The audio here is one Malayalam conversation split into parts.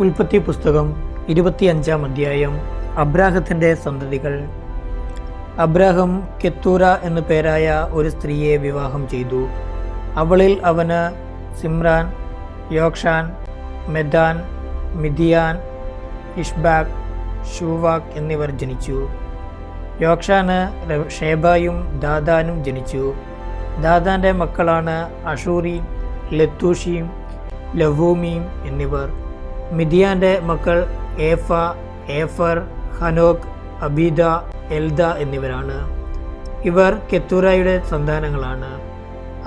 ഉൽപ്പത്തി പുസ്തകം ഇരുപത്തിയഞ്ചാം അധ്യായം. അബ്രാഹത്തിന്റെ സന്തതികൾ. അബ്രാഹം കെത്തൂര എന്നു പേരായ ഒരു സ്ത്രീയെ വിവാഹം ചെയ്തു. അവളിൽ അവന് സിമ്രാൻ യോക്ഷാൻ മെദാൻ മിതിയാൻ ഇഷ്ബാഖ് ഷൂവാക് എന്നിവർ ജനിച്ചു. യോക്ഷാന് ഷേബായും ദാദാനും ജനിച്ചു. ദാദാന്റെ മക്കളാണ് അഷൂറിയും ലത്തൂഷിയും ലവൂമിയും എന്നിവർ. മിതിയാന്റെ മക്കൾ ഏഫ ഏഫർ ഹനോക് അബീദ എൽദ എന്നിവരാണ്. ഇവർ കെത്തൂറായുടെ സന്താനങ്ങളാണ്.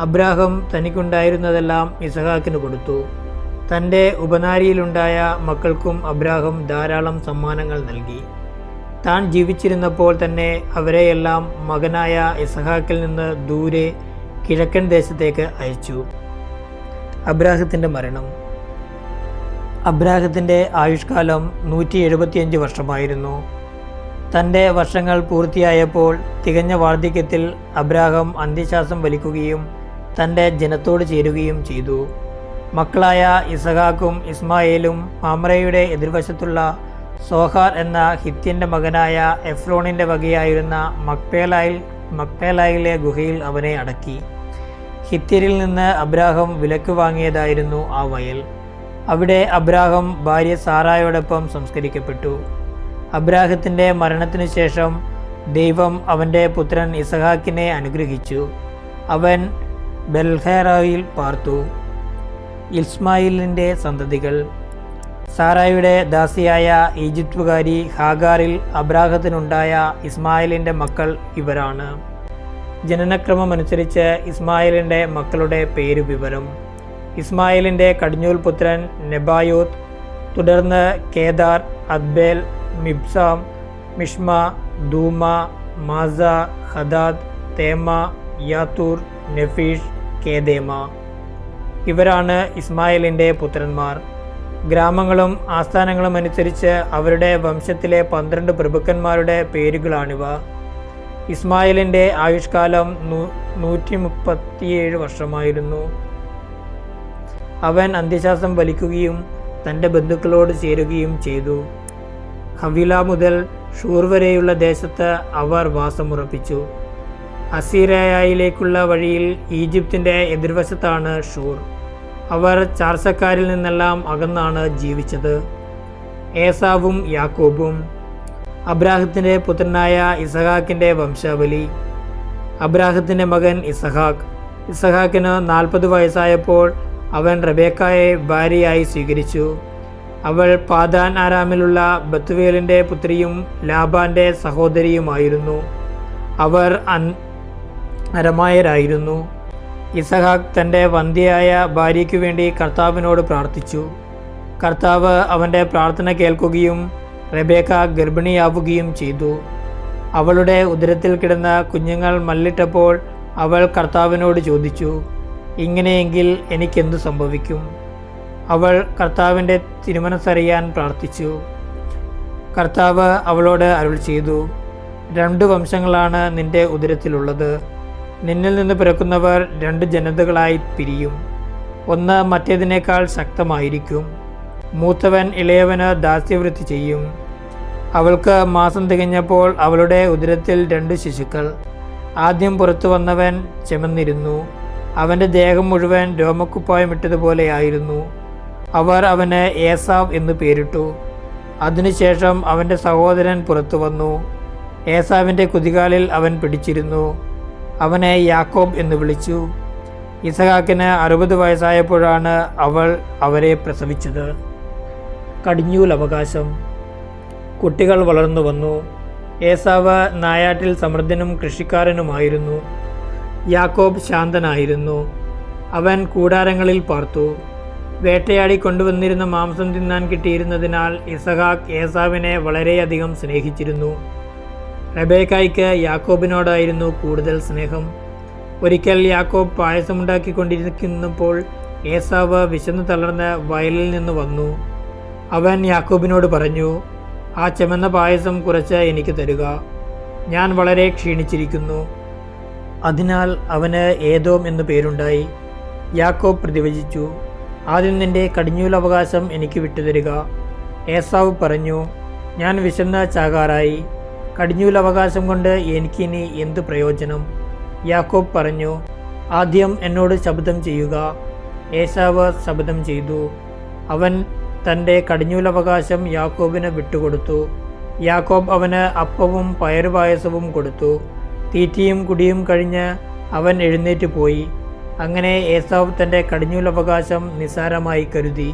അബ്രാഹം തനിക്കുണ്ടായിരുന്നതെല്ലാം ഇസഹാക്കിന് കൊടുത്തു. തന്റെ ഉപനാരിയിലുണ്ടായ മക്കൾക്കും അബ്രാഹം ധാരാളം സമ്മാനങ്ങൾ നൽകി. താൻ ജീവിച്ചിരുന്നപ്പോൾ തന്നെ അവരെയെല്ലാം മകനായ ഇസഹാക്കിൽ നിന്ന് ദൂരെ കിഴക്കൻ ദേശത്തേക്ക് അയച്ചു. അബ്രാഹത്തിന്റെ മരണം. അബ്രാഹത്തിന്റെ ആയുഷ്കാലം നൂറ്റി എഴുപത്തിയഞ്ച് വർഷമായിരുന്നു. തന്റെ വർഷങ്ങൾ പൂർത്തിയായപ്പോൾ തികഞ്ഞ വാർദ്ധക്യത്തിൽ അബ്രാഹം അന്ത്യശ്വാസം വലിക്കുകയും തന്റെ ജനത്തോട് ചേരുകയും ചെയ്തു. മക്കളായ ഇസഹാക്കും ഇസ്മായേലും മാമ്രയുടെ എതിർവശത്തുള്ള സോഹാർ എന്ന ഹിത്യന്റെ മകനായ എഫ്രോണിന്റെ വകയായിരുന്ന മക്പേലായിൽ മക്പേലായിലെ ഗുഹയിൽ അവനെ അടക്കി. ഹിത്യരിൽ നിന്ന് അബ്രാഹം വിലക്ക് വാങ്ങിയതായിരുന്നു ആ വയൽ. അവിടെ അബ്രാഹം ഭാര്യ സാറായോടൊപ്പം സംസ്കരിക്കപ്പെട്ടു. അബ്രാഹത്തിന്റെ മരണത്തിനു ശേഷം ദൈവം അവന്റെ പുത്രൻ ഇസഹാക്കിനെ അനുഗ്രഹിച്ചു. അവൻ ബെൽഹേറയിൽ പാർത്തു. ഇസ്മായിലിന്റെ സന്തതികൾ. സാറായുടെ ദാസിയായ ഈജിപ്തുകാരി ഹാഗാറിൽ അബ്രാഹത്തിനുണ്ടായ ഇസ്മായിലിന്റെ മക്കൾ ഇവരാണ്. ജനനക്രമമനുസരിച്ച് ഇസ്മായിലിന്റെ മക്കളുടെ പേരു വിവരം ഇസ്മായിലിന്റെ കടിഞ്ഞൂൽ പുത്രൻ നെബായോത്ത് തുടർന്ന് കേദാർ അദ്ബേൽ മിബ്സാം മിഷ്മ ദൂമ മാസ ഹദാദ് തേമ യാത്തൂർ നഫീഷ് കേദേമ. ഇവരാണ് ഇസ്മായിലിന്റെ പുത്രന്മാർ. ഗ്രാമങ്ങളും ആസ്ഥാനങ്ങളും അനുസരിച്ച് അവരുടെ വംശത്തിലെ പന്ത്രണ്ട് പ്രഭുക്കന്മാരുടെ പേരുകളാണിവ. ഇസ്മായിലിന്റെ ആയുഷ്കാലം നൂ- നൂറ്റി മുപ്പത്തിയേഴ് വർഷമായിരുന്നു. അവൻ അന്ത്യശ്വാസം വലിക്കുകയും തന്റെ ബന്ധുക്കളോട് ചേരുകയും ചെയ്തു. ഹവില മുതൽ ഷൂർ വരെയുള്ള ദേശത്ത് അവർ വാസമുറപ്പിച്ചു. അസീരയായിലേക്കുള്ള വഴിയിൽ ഈജിപ്തിന്റെ എതിർവശത്താണ് ഷൂർ. അവർ ചാർസക്കാരിൽ നിന്നെല്ലാം അകന്നാണ് ജീവിച്ചത്. ഏസാവും യാക്കോബും അബ്രാഹത്തിന്റെ പുത്രനായ ഇസഹാക്കിന്റെ വംശാവലി. അബ്രാഹത്തിന്റെ മകൻ ഇസഹാക്ക്. ഇസഹാക്കിന് നാൽപ്പത് വയസ്സായപ്പോൾ അവൻ റബേക്കായെ ഭാര്യയായി സ്വീകരിച്ചു. അവൾ പാതാൻ ആരാമിലുള്ള ബത്തുവേലിന്റെ പുത്രിയും ലാബാന്റെ സഹോദരിയുമായിരുന്നു. അവർ അൻ അരമായരായിരുന്നു. ഇസഹാക്ക് തന്റെ വന്ധ്യയായ ഭാര്യയ്ക്കു വേണ്ടി കർത്താവിനോട് പ്രാർത്ഥിച്ചു. കർത്താവ് അവന്റെ പ്രാർത്ഥന കേൾക്കുകയും റബേക്ക ഗർഭിണിയാവുകയും ചെയ്തു. അവളുടെ ഉദരത്തിൽ കിടന്ന കുഞ്ഞുങ്ങൾ മല്ലിട്ടപ്പോൾ അവൾ കർത്താവിനോട് ചോദിച്ചു ഇങ്ങനെയെങ്കിൽ എനിക്കെന്തു സംഭവിക്കും? അവൾ കർത്താവിന്റെ തിരുമനസ്സറിയാൻ പ്രാർത്ഥിച്ചു. കർത്താവ് അവളോട് അരുൾ ചെയ്തു രണ്ട് വംശങ്ങളാണ് നിന്റെ ഉദരത്തിലുള്ളത്. നിന്നിൽ നിന്ന് പിറക്കുന്നവർ രണ്ട് ജനതകളായി പിരിയും. ഒന്ന് മറ്റേതിനേക്കാൾ ശക്തമായിരിക്കും. മൂത്തവൻ ഇളയവന് ദാസ്യവൃത്തി ചെയ്യും. അവൾക്ക് മാസം തികഞ്ഞപ്പോൾ അവളുടെ ഉദരത്തിൽ രണ്ട് ശിശുക്കൾ. ആദ്യം പുറത്തു വന്നവൻ ചെമന്നിരുന്നു. അവന്റെ ദേഹം മുഴുവൻ രോമക്കുപ്പായം ഇട്ടതുപോലെയായിരുന്നു അവർ അവന് ഏസാവ് എന്ന് പേരിട്ടു. അതിനുശേഷം അവന്റെ സഹോദരൻ പുറത്തു വന്നു. ഏസാവിന്റെ കുതികാലിൽ അവൻ പിടിച്ചിരുന്നു. അവനെ യാക്കോബ് എന്ന് വിളിച്ചു. ഇസഹാക്കിന് അറുപത് വയസ്സായപ്പോഴാണ് അവൾ അവരെ പ്രസവിച്ചത്. കടിഞ്ഞൂൽ അവകാശം. കുട്ടികൾ വളർന്നു വന്നു. ഏസാവ് നായാട്ടിൽ സമൃദ്ധനും കൃഷിക്കാരനുമായിരുന്നു. യാക്കോബ് ശാന്തനായിരുന്നു. അവൻ കൂടാരങ്ങളിൽ പാർത്തു. വേട്ടയാടി കൊണ്ടുവന്നിരുന്ന മാംസം തിന്നാൻ കിട്ടിയിരുന്നതിനാൽ ഇസഹാക്ക് ഏസാവിനെ വളരെയധികം സ്നേഹിച്ചിരുന്നു. റബേക്കായ്ക്ക് യാക്കോബിനോടായിരുന്നു കൂടുതൽ സ്നേഹം. ഒരിക്കൽ യാക്കോബ് പായസമുണ്ടാക്കിക്കൊണ്ടിരിക്കുന്നപ്പോൾ ഏസാവ് വിശന്നു തളർന്ന് വയലിൽ നിന്ന് വന്നു. അവൻ യാക്കോബിനോട് പറഞ്ഞു ആ ചെമന്ന പായസം കുറച്ച് എനിക്ക് തരുക. ഞാൻ വളരെ ക്ഷീണിച്ചിരിക്കുന്നു. അതിനാൽ അവന് ഏതോം എന്നു പേരുണ്ടായി. യാക്കോബ് പ്രതിവചിച്ചു ആദ്യം നിന്റെ കടിഞ്ഞൂലവകാശം എനിക്ക് വിട്ടുതരിക? ഏസാവ് പറഞ്ഞു ഞാൻ വിശന്ന ചാകാറായി. കടിഞ്ഞൂലവകാശം കൊണ്ട് എനിക്കിനി എന്ത് പ്രയോജനം? യാക്കോബ് പറഞ്ഞു ആദ്യം എന്നോട് ശബ്ദം ചെയ്യുക. ഏസാവ് ശബ്ദം ചെയ്തു. അവൻ തന്റെ കടിഞ്ഞൂലവകാശം യാക്കോബിന് വിട്ടുകൊടുത്തു. യാക്കോബ് അവന് അപ്പവും പയറുപായസവും കൊടുത്തു. തീറ്റിയും കുടിയും കഴിഞ്ഞ് അവൻ എഴുന്നേറ്റ് പോയി. അങ്ങനെ ഏസാവ് തന്റെ കടിഞ്ഞൂലവകാശം നിസ്സാരമായി കരുതി.